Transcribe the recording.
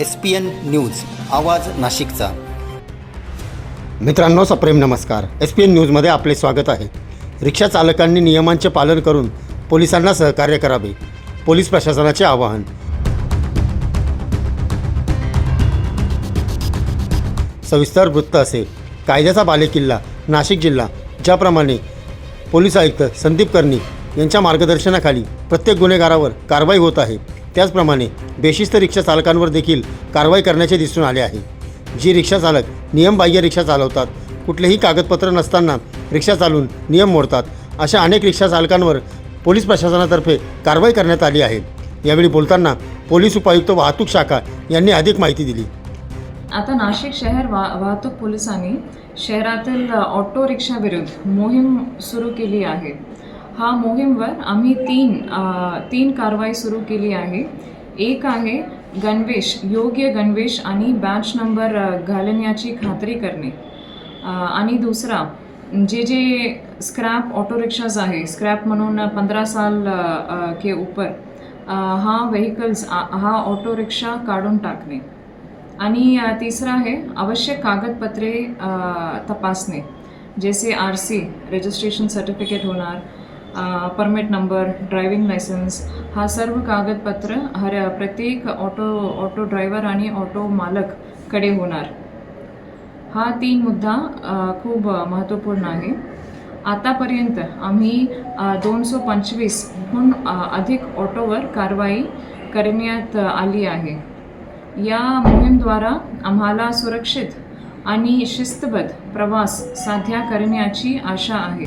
S P N news आवाज नाशिकचा. मित्रांनो सप्रेम नमस्कार. एस पी एन न्यूजमध्ये आपले स्वागत आहे. रिक्षा चालकांनी नियमांचे पालन करून पोलिसांना सहकार्य करावे. पोलीस प्रशासनाचे आवाहन. सविस्तर वृत्त असे. कायद्याचा बालेकिल्ला नाशिक जिल्हा. ज्याप्रमाणे पोलीस आयुक्त संदीप कर्णी यांच्या मार्गदर्शनाखाली प्रत्येक गुन्हेगारावर कारवाई होत आहे. त्याचप्रमाणे बेशिस्त रिक्षा चालकांवर देखील कारवाई करण्याचे दिसून आले आहे. जी रिक्षा चालक नियमबाह्य रिक्षा चालवतात कुठलेही कागदपत्र नसताना रिक्षा चालवून नियम मोडतात अशा अनेक रिक्षा चालकांवर पोलीस प्रशासनातर्फे कारवाई करण्यात आली आहे. यावेळी बोलताना पोलीस उपायुक्त वाहतूक शाखा यांनी अधिक माहिती दिली. आता नाशिक शहर वा वाहतूक पोलिसांनी शहरातील ऑटो रिक्षाविरुद्ध मोहीम सुरू केली आहे. हा मोहीमवर आम्ही तीन तीन कारवाई सुरू केली आहे. एक आहे गणवेश योग्य गणवेश आणि बॅच नंबर घालण्याची खात्री करणे. आणि दुसरा जे जे स्क्रॅप ऑटो रिक्षाज आहे स्क्रॅप म्हणून पंधरा साल के ऊपर हा व्हेकल्स हा ऑटो रिक्षा काढून टाकणे. आणि तिसरा आहे आवश्यक कागदपत्रे तपासणे. जैसे आर सी रजिस्ट्रेशन सर्टिफिकेट होणार परमिट नंबर ड्रायव्हिंग लायसन्स हा सर्व कागदपत्र हर प्रत्येक ऑटो ऑटो ड्रायव्हर आणि ऑटो मालककडे होणार. हा तीन मुद्दा खूप महत्त्वपूर्ण आहे. आतापर्यंत आम्ही दोनशे पंचवीसहून अधिक ऑटोवर कारवाई करण्यात आली आहे. या मोहीमद्वारा आम्हाला सुरक्षित आणि शिस्तबद्ध प्रवास साध्य करण्याची आशा आहे.